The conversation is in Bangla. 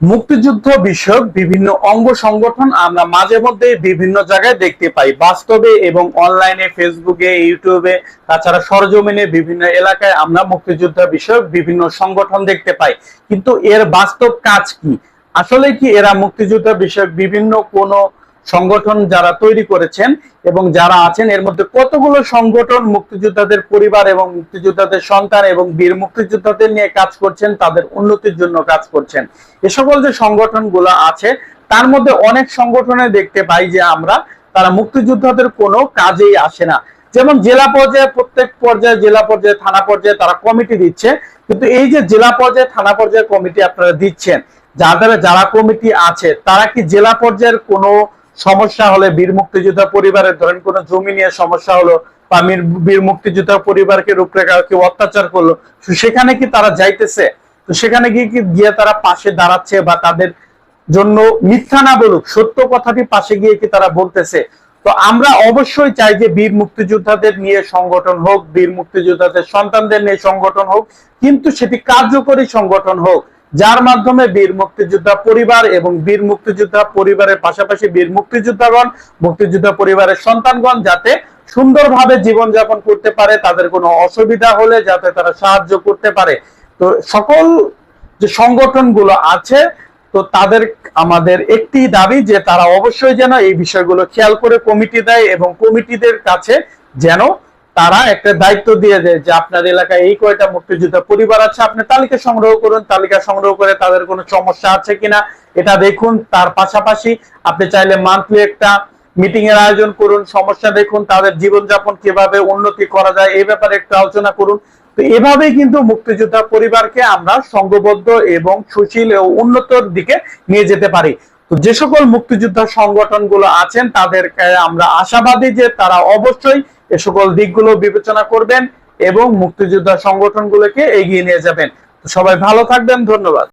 মুক্তিযুদ্ধ বিষয়ক বিভিন্ন অঙ্গ সংগঠন আমরা মাঝে মধ্যে বিভিন্ন জায়গায় দেখতে পাই। বাস্তবে এবং অনলাইনে, ফেসবুকে, ইউটিউবে, তাছাড়া সরজমিনে বিভিন্ন এলাকায় আমরা মুক্তিযুদ্ধ বিষয়ক বিভিন্ন সংগঠন দেখতে পাই। কিন্তু এর বাস্তব কাজ কি? আসলে কি এরা মুক্তিযুদ্ধ বিষয়ক বিভিন্ন কোন সংগঠন যারা তৈরি করেছেন এবং যারা আছেন, এর মধ্যে কতগুলো সংগঠন মুক্তিযোদ্ধাদের পরিবার এবং মুক্তিযোদ্ধাদের সন্তান এবং বীর মুক্তিযোদ্ধাদের নিয়ে কাজ করছেন, তাদের উন্নতির জন্য কাজ করছেন। এ সকল যে সংগঠনগুলো আছে, তার মধ্যে অনেক সংগঠনে দেখতে পাই যে আমরা, তারা মুক্তিযোদ্ধাদের কোনো কাজেই আসে না। যেমন জেলা পর্যায়ে, প্রত্যেক পর্যায়ে, জেলা পর্যায়ে, থানা পর্যায়ে তারা কমিটি দিচ্ছে। কিন্তু এই যে জেলা পর্যায়ে, থানা পর্যায়ে কমিটি আপনারা দিচ্ছেন, যাদের যারা কমিটি আছে, তারা কি জেলা পর্যায়ের কোনো সমস্যা হলে বীর মুক্তিযোদ্ধা পরিবারের, ধরেন কোনো জমি নিয়ে সমস্যা হলো বা বীর- মুক্তিযোদ্ধা পরিবারকে রূপরেখা কেউ অত্যাচার করল সেখানে কি তারা যাইতেছে? তো সেখানে গিয়ে কি, গিয়ে তারা পাশে দাঁড়াচ্ছে বা তাদের জন্য মিথ্যা না বলুক, সত্য কথাটি পাশে গিয়ে কি তারা বলতেছে? তো আমরা অবশ্যই চাই যে বীর মুক্তিযোদ্ধাদের নিয়ে সংগঠন হোক, বীর মুক্তিযোদ্ধাদের সন্তানদের নিয়ে সংগঠন হোক, কিন্তু সেটি কার্যকরী সংগঠন হোক। যার মাধ্যমে বীর মুক্তিযোদ্ধা পরিবার এবং বীর মুক্তিযোদ্ধা পরিবারের পাশাপাশি বীর মুক্তিযোদ্ধাগণ, মুক্তিযোদ্ধা পরিবারের সন্তানগণ যাতে সুন্দরভাবে জীবনযাপন করতে পারে, তাদের কোনো অসুবিধা হলে যাতে তারা সাহায্য করতে পারে। তো সকল যে সংগঠনগুলো আছে, তো তাদের আমাদের একটি দাবি যে তারা অবশ্যই যেন এই বিষয়গুলো খেয়াল করে কমিটি দেয় এবং কমিটিদের কাছে যেন তারা একটা দায়িত্ব দিয়ে দেয় যে আপনার এলাকায় এই কয়টা মুক্তিযোদ্ধা পরিবার আছে, আপনি তালিকা সংগ্রহ করুন, তালিকা সংগ্রহ করে তাদের কোনো সমস্যা আছে কিনা এটা দেখুন। তার পাশাপাশি আপনি চাইলে মান্থলি একটা মিটিং এর আয়োজন করুন, সমস্যা দেখুন, তাদের জীবনযাপন কীভাবে উন্নতি করা যায়, এই ব্যাপারে একটু আলোচনা করুন। তো এভাবেই কিন্তু মুক্তিযোদ্ধা পরিবারকে আমরা সংঘবদ্ধ এবং সুশীল ও উন্নতর দিকে নিয়ে যেতে পারি। তো যে সকল মুক্তিযোদ্ধা সংগঠনগুলো আছেন, তাদেরকে আমরা আশাবাদী যে তারা অবশ্যই এ সকল দিকগুলো বিবেচনা করবেন এবং মুক্তিযোদ্ধা সংগঠনগুলোকে এগিয়ে নিয়ে যাবেন। সবাই ভালো থাকবেন, ধন্যবাদ।